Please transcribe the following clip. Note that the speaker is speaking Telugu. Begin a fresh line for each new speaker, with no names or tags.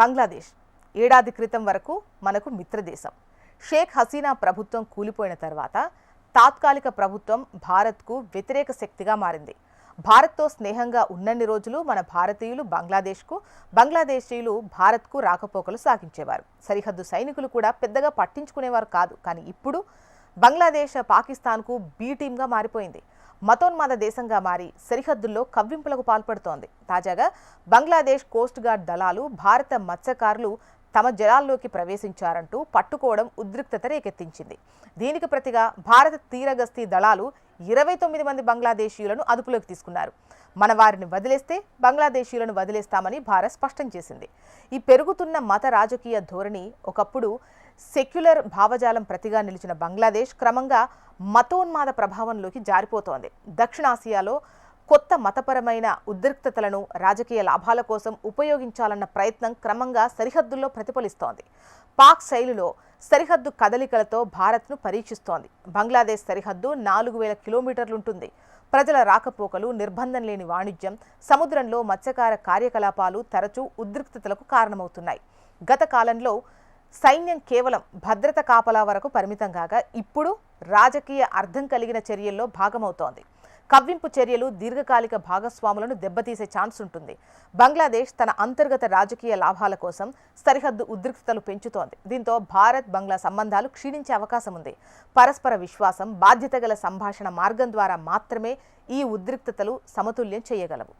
బంగ్లాదేశ్ ఏడాది క్రితం వరకు మనకు మిత్రదేశం. షేక్ హసీనా ప్రభుత్వం కూలిపోయిన తర్వాత తాత్కాలిక ప్రభుత్వం భారత్కు వ్యతిరేక శక్తిగా మారింది. భారత్తో స్నేహంగా ఉన్నన్ని రోజులు మన భారతీయులు బంగ్లాదేశ్కు బంగ్లాదేశీయులు భారత్కు రాకపోకలు సాగించేవారు. సరిహద్దు సైనికులు కూడా పెద్దగా పట్టించుకునేవారు కాదు. కానీ ఇప్పుడు బంగ్లాదేశ్ పాకిస్తాన్కు బీ టీమ్గా మారిపోయింది. మతోన్మాద దేశంగా మారి సరిహద్దుల్లో కవ్వింపులకు పాల్పడుతోంది. తాజాగా బంగ్లాదేశ్ కోస్ట్ గార్డ్ దళాలు భారత మత్స్యకారులు తమ జలాల్లోకి ప్రవేశించారంటూ పట్టుకోవడం ఉద్రిక్తత రేకెత్తించింది. దీనికి ప్రతిగా భారత తీరగస్తీ దళాలు ఇరవై తొమ్మిది మంది బంగ్లాదేశీయులను అదుపులోకి తీసుకున్నారు. మన వారిని వదిలేస్తే బంగ్లాదేశీయులను వదిలేస్తామని భారత్ స్పష్టం చేసింది. ఈ పెరుగుతున్న మత రాజకీయ ధోరణి ఒకప్పుడు సెక్యులర్ భావజాలం ప్రతిగా నిలిచిన బంగ్లాదేశ్ క్రమంగా మతోన్మాద ప్రభావంలోకి జారిపోతోంది. దక్షిణాసియాలో కొత్త మతపరమైన ఉద్రిక్తతలను రాజకీయ లాభాల కోసం ఉపయోగించాలన్న ప్రయత్నం క్రమంగా సరిహద్దుల్లో ప్రతిఫలిస్తోంది. పాక్ శైలిలో సరిహద్దు కదలికలతో భారత్ను పరీక్షిస్తోంది. బంగ్లాదేశ్ సరిహద్దు నాలుగు వేల కిలోమీటర్లుంటుంది. ప్రజల రాకపోకలు నిర్బంధం లేని వాణిజ్యం సముద్రంలో మత్స్యకార కార్యకలాపాలు తరచూ ఉద్రిక్తతలకు కారణమవుతున్నాయి. గత కాలంలో సైన్యం కేవలం భద్రత కాపలా వరకు పరిమితం కాగా ఇప్పుడు రాజకీయ అర్థం కలిగిన చర్యల్లో భాగమవుతోంది. కవ్వింపు చర్యలు దీర్ఘకాలిక భాగస్వాములను దెబ్బతీసే ఛాన్స్ ఉంటుంది. బంగ్లాదేశ్ తన అంతర్గత రాజకీయ లాభాల కోసం సరిహద్దు ఉద్రిక్తతలు పెంచుతోంది. దీంతో భారత్ బంగ్లా సంబంధాలు క్షీణించే అవకాశం ఉంది. పరస్పర విశ్వాసం బాధ్యత గల సంభాషణ మార్గం ద్వారా మాత్రమే ఈ ఉద్రిక్తతలు సమతుల్యం చేయగలవు.